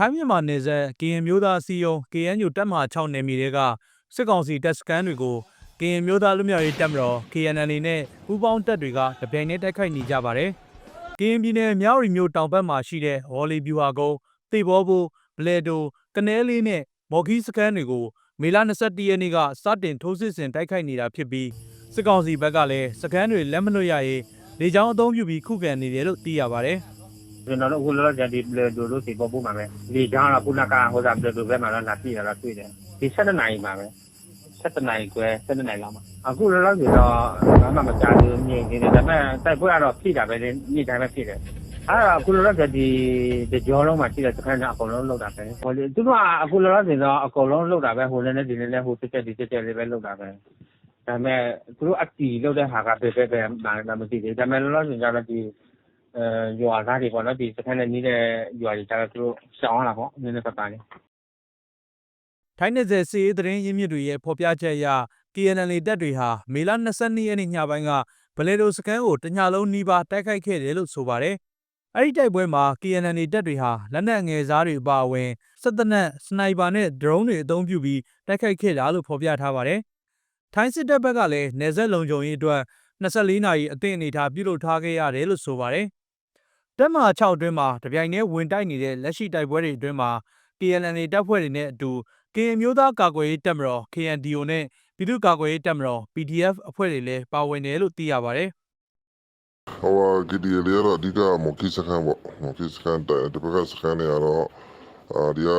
ထိုင်းမြန်မာနယ်စပ်ကရင်မျိုးသားအစည်းအရုံး KNU တပ်မဟာ6နယ်မြေတွေကစစ်ကောင်စီတပ်စခန်းတွေကို ကရင်မျိုးသားလူမျိုးရေးတပ်မတော် KNL နဲ့ ပူးပေါင်းတပ်တွေက တပြိုင်တည်းတိုက်ခိုက်နေကြပါတယ်။ကရင်ပြည်နယ်မြောက်ရီမြို့တောင်ဘက်မှာရှိတဲ့ဝေါ်လီဗျူဟာကုန်း၊သေဘောဘိုး၊ဘလဲတို၊ကနဲလေးနဲ့မော်ခီးစခန်းတွေကိုမေလ22ရက်နေ့ကစတင်ထိုးစစ်ဆင်တိုက်ခိုက်နေတာဖြစ်ပြီးစစ်ကောင်စီဘက်ကလည်းစခန်းတွေလက်မလွတ်ရရေးလေကြောင်းအုံပြုပြီးခုခံနေတယ်လို့သိရပါတယ်။ ကျွန်တော်တို့အခုလောလောဆယ်ဒီဘယ်လိုတို့စီပေါ်ပို့မှာပဲဒီကြောင်းတော့ခုနကဟိုကဘယ်လိုပဲမှာတော့လာပြရတော့တွေ့တယ်ဒီ7နိုင်မှာပဲ7နိုင်ခွဲ7နိုင်လောက်မှာအခုလောလောဆယ်တော့ဘာမှမကြားဘူးမြင်နေတယ်ဒါပေမဲ့တိုက်ပွဲကတော့ဖြစ်တာပဲနေ့တိုင်းပဲဖြစ်တယ်အဲ့ဒါအခုလောလောဆယ်ဒီဒီကြောလုံးမှာရှိတဲ့စခန်းကအကုန်လုံးလောက်တာပဲဟိုလေသူတို့ကအခုလောလောဆယ်တော့အကုန်လုံးလောက်တာပဲဟိုလည်းနဲ့ဒီလည်းနဲ့ဟိုတက်တက်ဒီတက်တက်လေးပဲလောက်တာပဲဒါပေမဲ့သူတို့အတီလောက်တဲ့ဟာကပဲပဲပဲမမသိသေးဒါပေမဲ့လောလောဆယ်ကျတော့ဒီအဲ ရွာသားတွေပေါ့နော် ဒီစခန်းနဲ့နီးတဲ့ရွာတွေကျတော့သူတို့ရှောင်းလာပေါ့နည်းနည်းပတ်ပတ်လေးထိုင်းနယ်စပ်စီးရေးသတင်းရင်းမြစ်တွေရဲ့ဖော်ပြချက်အရ KNL တပ်တွေဟာမေလ22ရက်နေ့ညပိုင်းကဗလေတိုစခန်းကိုတညလုံးနီးပါးတိုက်ခိုက်ခဲ့တယ်လို့ဆိုပါတယ်။အဲ့ဒီတိုက်ပွဲမှာ KNL တပ်တွေဟာလက်နက်ငယ်စားတွေအပါအဝင်စစ်တပ်နက်စနိုက်ပါနဲ့ဒရုန်းတွေအသုံးပြုပြီးတိုက်ခိုက်ခဲ့တာလို့ဖော်ပြထားပါတယ်။ထိုင်းစစ်တပ်ဘက်ကလည်းနယ်စပ်လုံခြုံရေးအတွက် 24နာရီအသင့်အနေထားပြုလုပ်ထားခဲ့ရတယ်လို့ဆိုပါတယ်။တပ်မဟာ6အတွင်းမှာတပြိုင်တည်းဝင်တိုက်နေတဲ့လက်ရှိတိုက်ပွဲတွေအတွင်းမှာ KNL တပ်ဖွဲ့တွေနဲ့အတူကရင်မျိုးသားကာကွယ်ရေးတပ်မတော် KNDO နဲ့ပြည်သူ့ကာကွယ်ရေးတပ်မတော် PDF အဖွဲ့တွေလည်းပါဝင်တယ်လို့သိရပါတယ်ဟိုဟာဂီဒီလေးကတော့အဓိကမော်ကီစကန်ပေါ့မော်ကီစကန်တဲ့ဒီဘက်ကစကန်တွေကတော့အာဒီက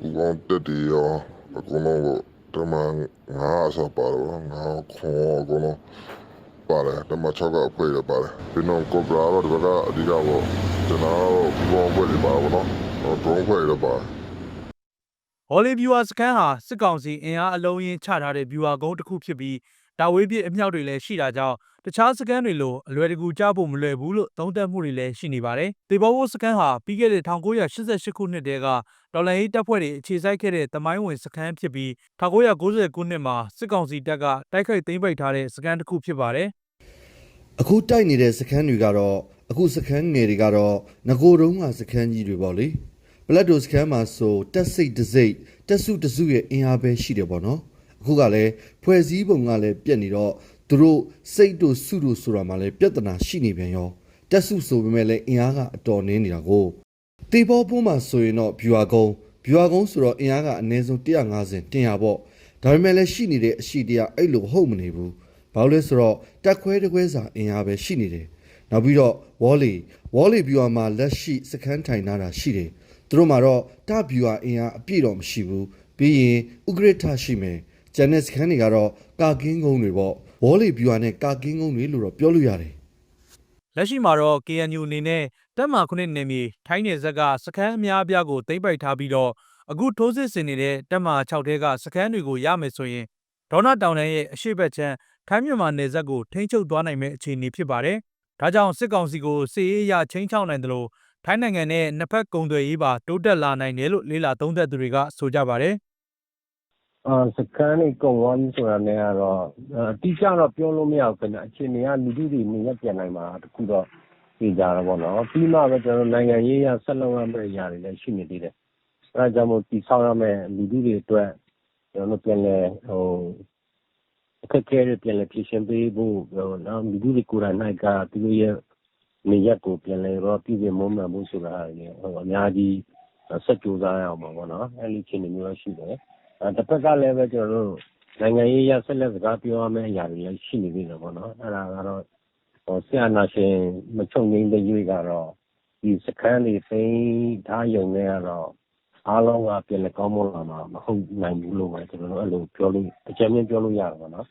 ဘူကောင်တက်တီရောအကုန်လုံးကိုတမန်ငါအစားပါတော့ငါခေါ်အကုန်လုံး ပါတယ်တမန်6ကအဖွဲ့ရပါတယ်ဒီတော့ကိုဘရာတော့ဒီဘက်ကအဓိကပေါ့ကျွန်တော်ဘူကောင်အဖွဲ့တွေပါတော့နော်ဒရုန်းအဖွဲ့တွေပါ။ဟော်လီဗျူဟာစခန်းဟာစစ်ကောင်စီအင်အားအလုံးရင်းချထားတဲ့ဗျူဟာကုန်းတစ်ခုဖြစ်ပြီးတာဝေးပြစ်အမြောက်တွေလည်းရှိတာကြောင့် တခြားစခန်းတွေလိုအလွယ်တကူကြားဖို့မလွယ်ဘူးလို့သုံးသပ်မှုတွေလည်းရှိနေပါတယ်။တေဘောဘိုးစခန်းဟာပြီးခဲ့တဲ့1988ခုနှစ်တည်းကတော်လိုင်းရေးတပ်ဖွဲ့တွေအခြေစိုက်ခဲ့တဲ့တမိုင်းဝင်စခန်းဖြစ်ပြီး1990ခုနှစ်မှာစစ်ကောင်စီတပ်ကတိုက်ခိုက်သိမ်းပိုက်ထားတဲ့စခန်းတစ်ခုဖြစ်ပါတယ်။အခုတိုက်နေတဲ့စခန်းတွေကတော့အခုစခန်းငယ်တွေကတော့ငကိုတုံးကစခန်းကြီးတွေပေါ့လေပလက်တိုစခန်းမှာဆိုတက်စိတ်တစိတ်တက်စုတစုရဲ့အင်အားပဲရှိတယ်ပေါ့နော်အခုကလည်းဖွဲ့စည်းပုံကလည်းပြက်နေတော့ သူတို့စိတ်တို့စုတို့ဆိုတာမှလည်းပြဿနာရှိနေပြန်ရောတက်စုဆိုပေမဲ့လည်းအင်အားကအတော်နည်းနေတာကိုတေဘောပိုးမှာဆိုရင်တော့ဗျူဟာကုန်းဗျူဟာကုန်းဆိုတော့အင်အားကအနည်းဆုံး150တင်ရပေါ့ဒါပေမဲ့လည်းရှိနေတဲ့အရှိတရားအဲ့လိုဟုတ်မနေဘူးဘာလို့လဲဆိုတော့တက်ခွဲတခွဲစာအင်အားပဲရှိနေတယ်နောက်ပြီးတော့ဝေါ်လီဝေါ်လီဗျူဟာမှာလက်ရှိစခန်းထိုင်ထားတာရှိတယ်သူတို့မှာတော့တဗျူဟာအင်အားအပြည့်တော့မရှိဘူးပြီးရင်ဥဂရထရှိမယ် ဂျန်နက်စခန်းတွေကတော့ကာကင်းကုန်းတွေပေါ့ဝေါ်လီဗျူဟာနဲ့ကာကင်းကုန်းတွေလို့တော့ပြောလို့ရတယ်လက်ရှိမှာတော့ KNU အနေနဲ့တပ်မဟာခုနှစ်နယ်မြေထိုင်းနယ်ဇက်ကစခန်းအများအပြားကိုသိမ်းပိုက်ထားပြီးတော့အခုထိုးစစ်ဆင်နေတဲ့တပ်မဟာ6တဲကစခန်းတွေကိုရမယ်ဆိုရင်ဒေါနာတောင်တန်းရဲ့အရှိတ်ဘက်ချမ်းထိုင်းမြန်မာနယ်ဇက်ကိုထိန်းချုပ်သွားနိုင်မယ့်အခြေအနေဖြစ်ပါတယ်။ဒါကြောင့်စစ်ကောင်စီကိုစစ်ရေးအရချင်းချောင်းနိုင်တယ်လို့ထိုင်းနိုင်ငံနဲ့နှစ်ဖက်ကုံသွယ်ရေးပါတိုးတက်လာနိုင်တယ်လို့လေးလာသုံးသပ်သူတွေကဆိုကြပါတယ်။အာ စကန်နေကုံဝမ်းဆိုတာနဲ့ကတော့ အတိအကျတော့ ပြောလို့မရဘူးခင်ဗျ အခြေအနေက လူထုတွေ နေရပြန်နိုင်မှာ တခုတော့ပြင်ကြတော့ဗောနော် ပြီးမှပဲကျွန်တော်နိုင်ငံရေးရဆက်လုပ်ရမယ့်အရာတွေလည်း ရှိနေသေးတယ် အဲဒါကြောင့်မို့တိဆောက်ရမယ့် လူထုတွေအတွက်ကျွန်တော်တို့ပြန်လဲဟိုအခက်အခဲတွေ ပြန်လဲဖြေရှင်းပေးဖို့ဟိုနော်လူထုတွေကိုယ်တိုင်နိုင်ကသူတို့ရဲ့ နေရက်ကို ပြန်လဲတော့ ပြည်ပြမုံမှန်ဖို့ဆိုတာဟိုအများကြီး ဆက်ကြိုးစားရအောင်ပါဗောနော် အဲ့ဒီအခြေအနေမျိုးတော့ ရှိတယ်အဲ တစ်ဖက်ကလည်းပဲကျွန်တော်တို့နိုင်ငံရေးရဆက်လက်စကားပြောရမယ့်အရာတွေလည်းရှိနေသေးတယ်ပေါ့နော်အဲ့ဒါကတော့ဟိုဆရာနာရှင်မချုံငင်းတဲ့ရွေးကတော့ဒီစခန်းတွေသိမ်းထားယုံနဲ့ကတော့အားလုံးကပြန်လည်ကောင်းမွန်လာမှာမဟုတ်နိုင်ဘူးလို့ပဲကျွန်တော်တို့အဲ့လိုပြောလို့အကြမ်းမြင်ပြောလို့ရတယ်ပေါ့နော်